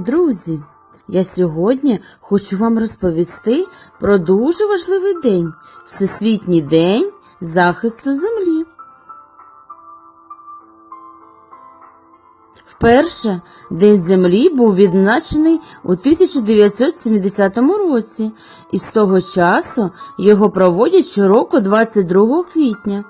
Друзі! Я сьогодні хочу вам розповісти про дуже важливий день Всесвітній день захисту землі. Вперше День землі був відзначений у 1970 році, і з того часу його проводять щороку 22 квітня.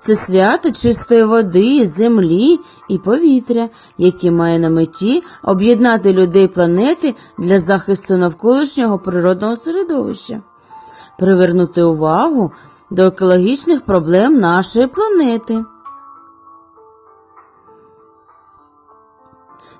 Це свято чистої води, землі і повітря, яке має на меті об'єднати людей планети для захисту навколишнього природного середовища, привернути увагу до екологічних проблем нашої планети.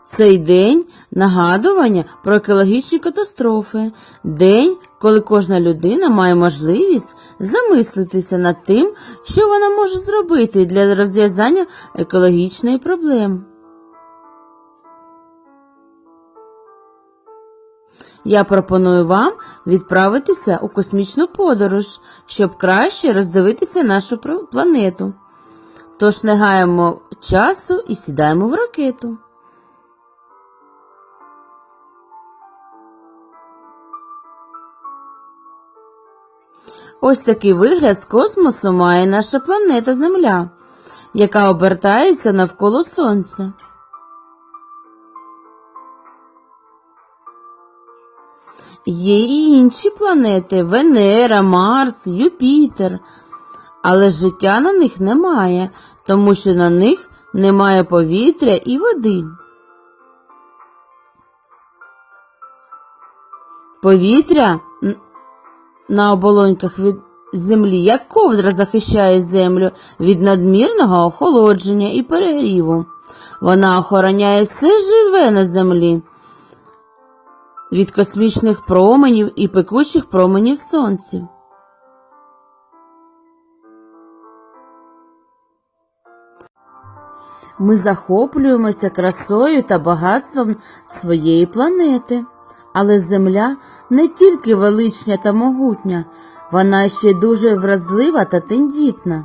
Цей день нагадування про екологічні катастрофи, день, коли кожна людина має можливість замислитися над тим, що вона може зробити для розв'язання екологічної проблеми. Я пропоную вам відправитися у космічну подорож, щоб краще роздивитися нашу планету. Тож не гаємо часу і сідаємо в ракету. Ось такий вигляд з космосу має наша планета Земля, яка обертається навколо Сонця. Є і інші планети Венера, Марс, Юпітер, але життя на них немає, тому що на них немає повітря і води. Повітря на оболоньках від землі, як ковдра захищає землю від надмірного охолодження і перегріву. Вона охороняє все живе на землі від космічних променів і пекучих променів сонця. Ми захоплюємося красою та багатством своєї планети. Але Земля не тільки величня та могутня, вона ще дуже вразлива та тендітна.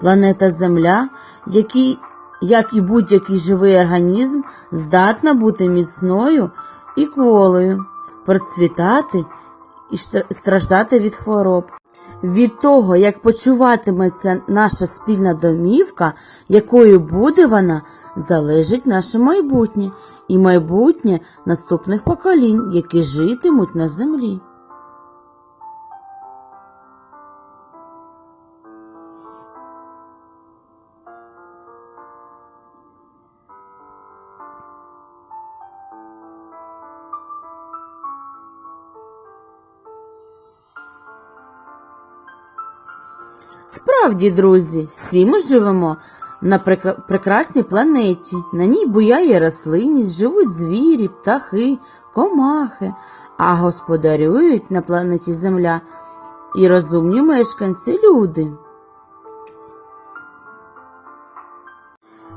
Планета Земля, який, як і будь-який живий організм, здатна бути міцною і кволою, процвітати і страждати від хвороб. Від того, як почуватиметься наша спільна домівка, якою буде вона, залежить наше майбутнє і майбутнє наступних поколінь, які житимуть на землі. Справді, друзі, всі ми живемо на прекрасній планеті. На ній буяє рослинність, живуть звірі, птахи, комахи, а господарюють на планеті Земля і розумні мешканці люди.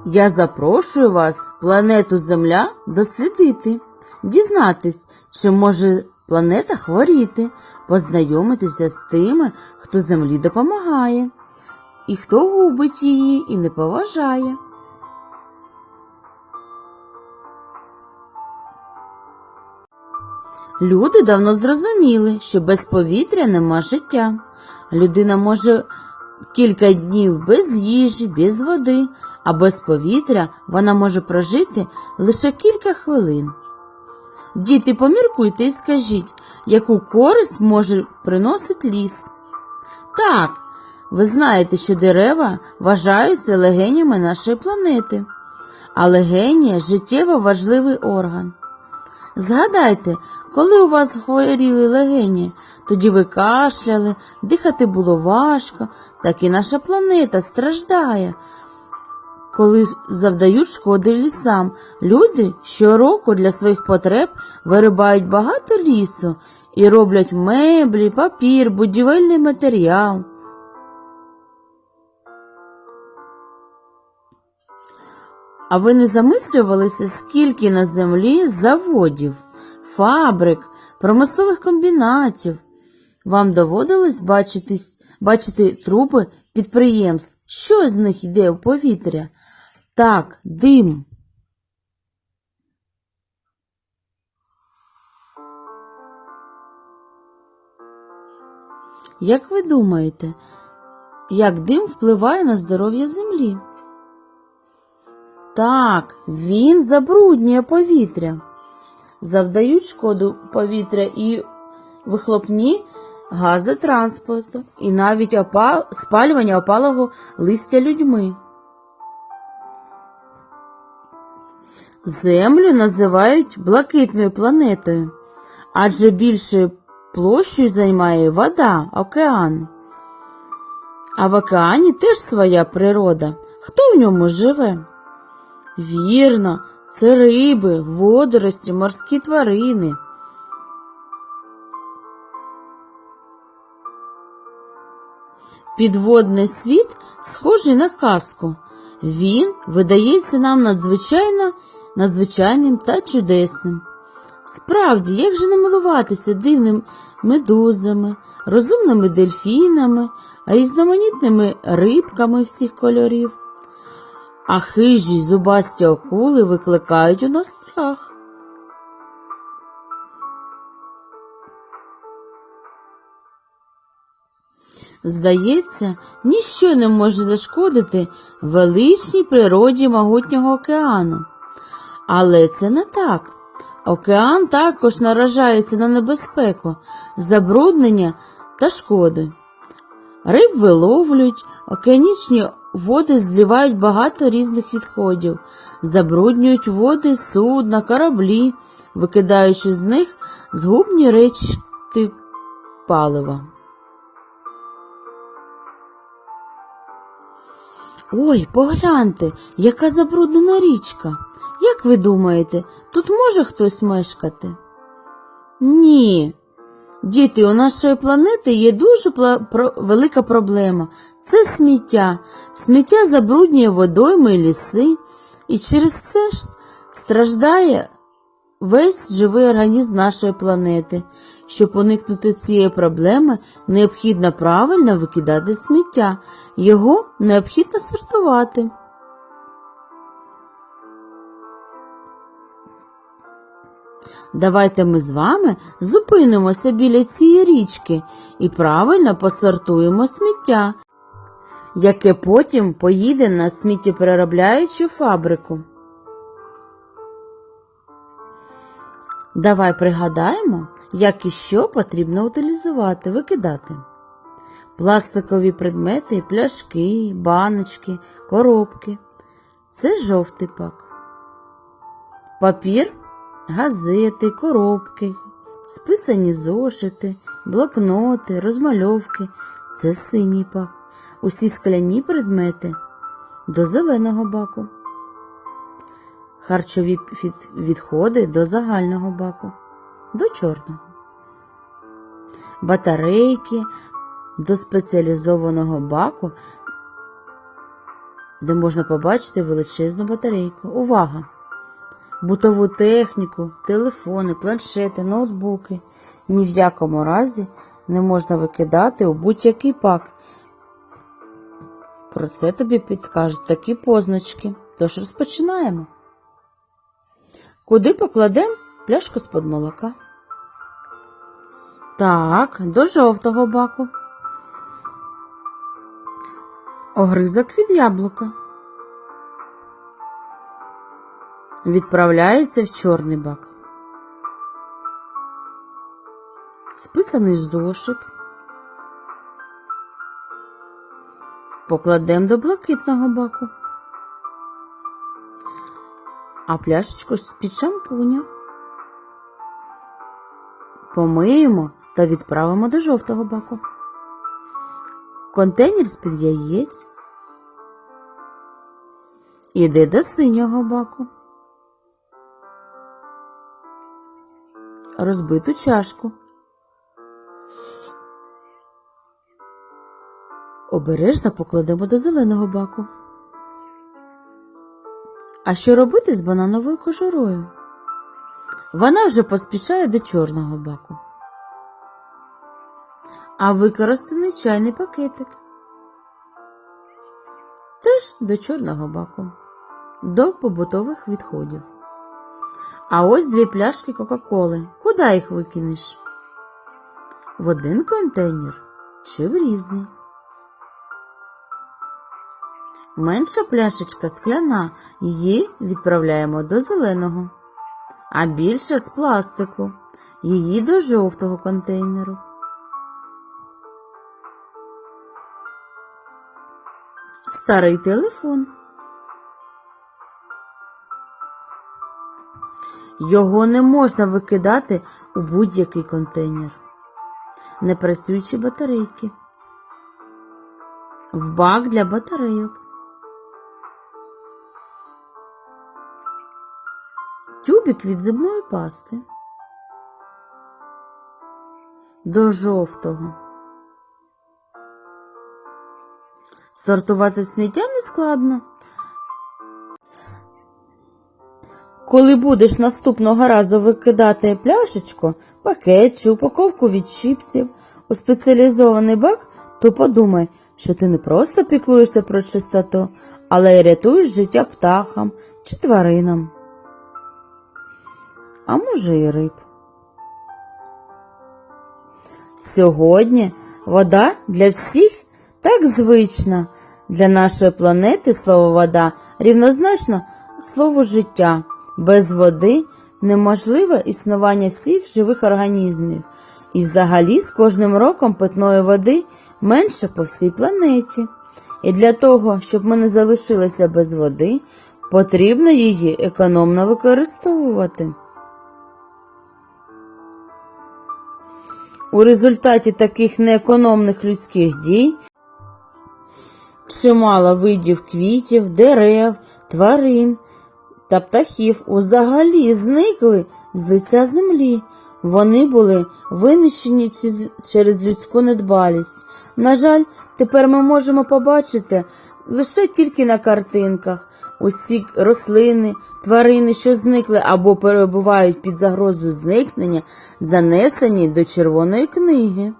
Я запрошую вас планету Земля дослідити, дізнатись, чи може планета хворіти, познайомитися з тими, хто Землі допомагає, і хто губить її і не поважає. Люди давно зрозуміли, що без повітря нема життя. Людина може кілька днів без їжі, без води, а без повітря вона може прожити лише кілька хвилин. Діти, поміркуйте і скажіть, яку користь може приносить ліс. Так, ви знаєте, що дерева вважаються легенями нашої планети, а легенія життєво важливий орган. Згадайте, коли у вас хворіли легені, тоді ви кашляли, дихати було важко, так і наша планета страждає. Коли завдають шкоди лісам, люди щороку для своїх потреб вирибають багато лісу і роблять меблі, папір, будівельний матеріал. А ви не замислювалися, скільки на землі заводів, фабрик, промислових комбінатів? Вам доводилось бачитись, бачити трупи підприємств, що з них йде в повітря? Так, дим. Як ви думаєте, як дим впливає на здоров'я землі? Так, він забруднює повітря, завдають шкоду повітря і вихлопні гази транспорту, і навіть опа... спалювання опалого листя людьми. Землю називають блакитною планетою, адже більшою площею займає вода, океан. А в океані теж своя природа. Хто в ньому живе? Вірно, це риби, водорості, морські тварини. Підводний світ схожий на казку. Він видається нам надзвичайно надзвичайним та чудесним. Справді, як же не милуватися дивними медузами, розумними дельфінами, різноманітними рибками всіх кольорів. А хижі зубасті акули викликають у нас страх. Здається, ніщо не може зашкодити величній природі могутнього океану. Але це не так. Океан також наражається на небезпеку, забруднення та шкоди. Риб виловлюють, океанічні води зливають багато різних відходів, забруднюють води судна, кораблі, викидаючи з них згубні речі палива. Ой, погляньте, яка забруднена річка. Як ви думаєте, тут може хтось мешкати? Ні. Діти, у нашої планети є дуже велика проблема. Це сміття. Сміття забруднює водойми і ліси, і через це ж страждає весь живий організм нашої планети. Щоб уникнути цієї проблеми, необхідно правильно викидати сміття. Його необхідно сортувати. Давайте ми з вами зупинимося біля цієї річки і правильно посортуємо сміття, яке потім поїде на сміттєпереробляючу фабрику. Давай пригадаємо, як і що потрібно утилізувати, викидати. Пластикові предмети, пляшки, баночки, коробки. Це жовтий пак. Папір, газети, коробки, списані зошити, блокноти, розмальовки. Це синій пак. Усі скляні предмети до зеленого баку. Харчові відходи до загального баку, до чорного. Батарейки до спеціалізованого баку, де можна побачити величезну батарейку. Увага! Бутову техніку, телефони, планшети, ноутбуки ні в якому разі не можна викидати у будь-який пак. Про це тобі підкажуть такі позначки. Тож розпочинаємо. Куди покладемо пляшку з-под молока? Так, до жовтого баку. Огризок від яблука. Відправляється в чорний бак. Списаний зошит. Покладемо до блакитного баку. А пляшечку з-під шампуня. Помиємо та відправимо до жовтого баку. Контейнер з-під яєць. Іде до синього баку. Розбиту чашку. Обережно покладемо до зеленого баку. А що робити з банановою кожурою? Вона вже поспішає до чорного баку. А використаний чайний пакетик. Теж до чорного баку, до побутових відходів. А ось дві пляшки Кока-Коли. Куди їх викинеш? В один контейнер чи в різний. Менша пляшечка скляна, її відправляємо до зеленого, а більша з пластику, її до жовтого контейнеру. Старий телефон. Його не можна викидати у будь-який контейнер. Непрацюючі батарейки. В бак для батарейок. Тюбик від зубної пасти. До жовтого. Сортувати сміття не складно. Коли будеш наступного разу викидати пляшечку, пакет чи упаковку від чіпсів у спеціалізований бак, то подумай, що ти не просто піклуєшся про чистоту, але й рятуєш життя птахам чи тваринам. А може і риб. Сьогодні вода для всіх так звична. Для нашої планети слово вода рівнозначно слову життя. Без води неможливе існування всіх живих організмів. І взагалі з кожним роком питної води менше по всій планеті. І для того, щоб ми не залишилися без води, потрібно її економно використовувати. У результаті таких неекономних людських дій чимало видів квітів, дерев, тварин та птахів взагалі зникли з лиця землі. Вони були винищені через людську недбалість. На жаль, тепер ми можемо побачити лише тільки на картинках усі рослини, тварини, що зникли або перебувають під загрозою зникнення, занесені до червоної книги.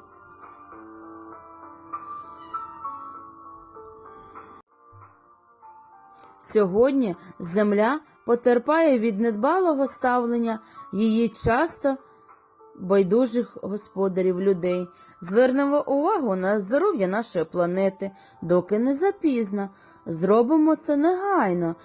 Сьогодні земля потерпає від недбалого ставлення її часто байдужих господарів людей. Звернемо увагу на здоров'я нашої планети, доки не запізно. Зробимо це негайно.